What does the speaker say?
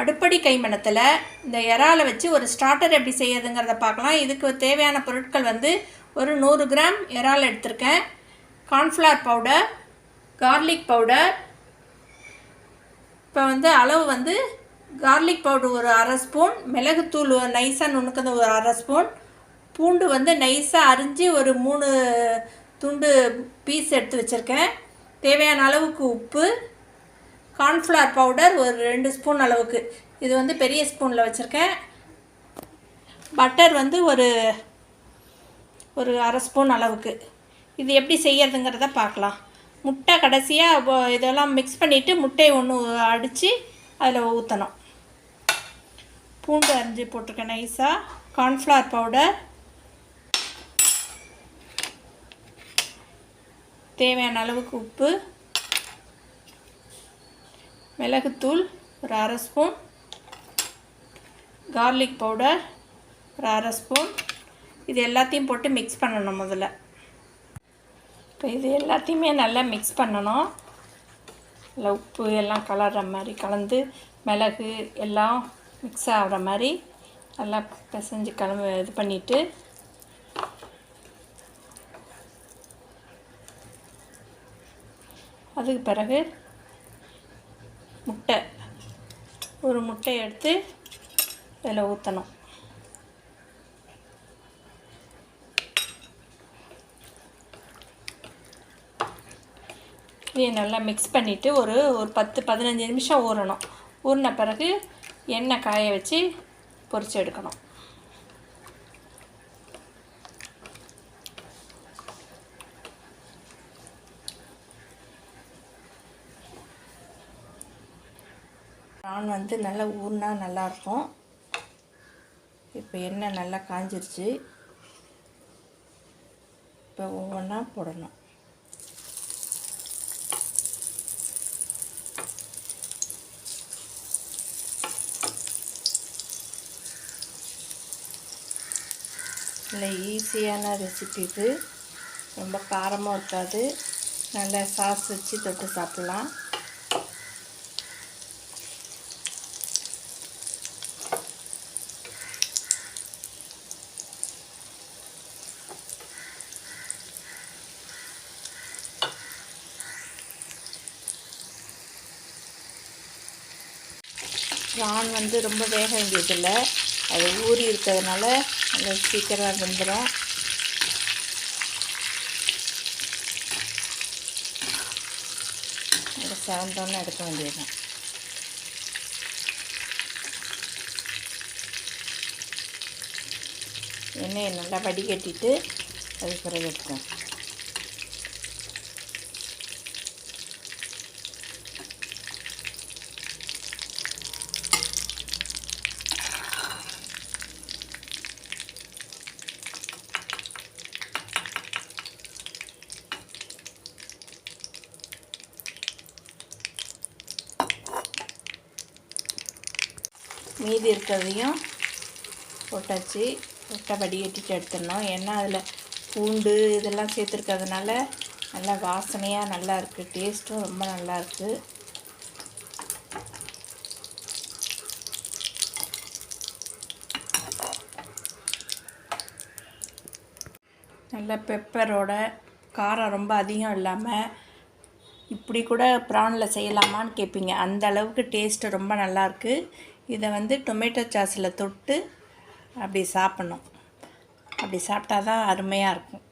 அடுப்படி கைமணத்தில் இந்த இறாலை வச்சு ஒரு ஸ்டார்டர் எப்படி செய்யறதுங்கிறத பார்க்கலாம். இதுக்கு தேவையான பொருட்கள் வந்து ஒரு நூறு கிராம் இறால் எடுத்திருக்கேன். கார்ன்ஃப்ளவர் பவுடர் கார்லிக் பவுடர் இப்போ வந்து அளவு வந்து கார்லிக் பவுடர் ஒரு அரை ஸ்பூன் மிளகுத்தூள் ஒரு நைஸாக நுணுக்கிறது ஒரு அரை ஸ்பூன் பூண்டு வந்து நைஸாக அரிஞ்சு ஒரு மூணு துண்டு பீஸ் எடுத்து வச்சுருக்கேன். தேவையான அளவுக்கு உப்பு கார்ன்ஃப்ளவர் பவுடர் ஒரு ரெண்டு ஸ்பூன் அளவுக்கு. இது வந்து பெரிய ஸ்பூனில் வச்சுருக்கேன். பட்டர் வந்து ஒரு ஒரு அரை ஸ்பூன் அளவுக்கு. இது எப்படி செய்யறதுங்கிறத பார்க்கலாம். முட்டை கடைசியாக இதெல்லாம் மிக்ஸ் பண்ணிவிட்டு முட்டையை ஒன்று அடித்து அதில் ஊற்றணும் பூண்டு அரிஞ்சு போட்டிருக்கேன் நைஸாக கார்ன்ஃப்ளவர் பவுடர் தேவையான அளவுக்கு உப்பு. மிளகுத்தூள் ஒரு அரை ஸ்பூன். கார்லிக் பவுடர் ஒரு அரை ஸ்பூன். இது எல்லாத்தையும் போட்டு மிக்ஸ் பண்ணணும் முதல்ல. இப்போ இது எல்லாத்தையுமே நல்லா மிக்ஸ் பண்ணணும். இல்லை உப்பு எல்லாம் கலர்ற மாதிரி கலந்து மிளகு எல்லாம் மிக்ஸ் ஆகிற மாதிரி நல்லா பிசைஞ்சு கலந்து இது பண்ணிவிட்டு அதுக்கு பிறகு முட்டை ஒரு முட்டையை எடுத்து இதில் ஊற்றணும் இதை நல்லா மிக்ஸ் பண்ணிவிட்டு ஒரு ஒரு பத்து பதினஞ்சு நிமிஷம் ஊறணும். ஊறின பிறகு எண்ணெய் காய வச்சு பொரித்து எடுக்கணும். நான் வந்து நல்லா ஊறினா நல்லாயிருக்கும் இப்போ எண்ணெய் நல்லா காஞ்சிருச்சு. இப்போ ஒவ்வொன்றா போடணும். இல்லை ஈஸியான ரெசிபி இது. ரொம்ப காரமும் இருக்காது. நல்லா சாஸ் வச்சு தொட்டு சாப்பிட்லாம். ப்ரான் வந்து ரொம்ப வேக வேண்டியதில்லை. அது ஊறி இருக்கிறதுனால அந்த சீக்கிரம் வந்துடும் அதை செவந்தோன்னே எடுக்க வேண்டியதுதான். எண்ணெயை நல்லா வடிகட்டிட்டு அது பிறகு எடுப்போம். மீதி இருக்கிறதையும் போட்டாச்சு. முட்டை வடிகட்டிட்டு எடுத்துடணும். ஏன்னா அதில் பூண்டு இதெல்லாம் சேர்த்துருக்கிறதுனால நல்லா வாசனையாக நல்லா இருக்குது டேஸ்ட்டும் ரொம்ப நல்லா இருக்குது நல்ல பெப்பரோட காரம் ரொம்ப அதிகம் இல்லாமல் இப்படி கூட ப்ரானில் செய்யலாமான்னு கேட்பீங்க அந்த அளவுக்கு டேஸ்ட்டு ரொம்ப நல்லாயிருக்கு இதை வந்து டொமேட்டோ சாஸில் தொட்டு அப்படி சாப்பிட்ணும். அப்படி சாப்பிட்டா தான் அருமையாக இருக்கும்.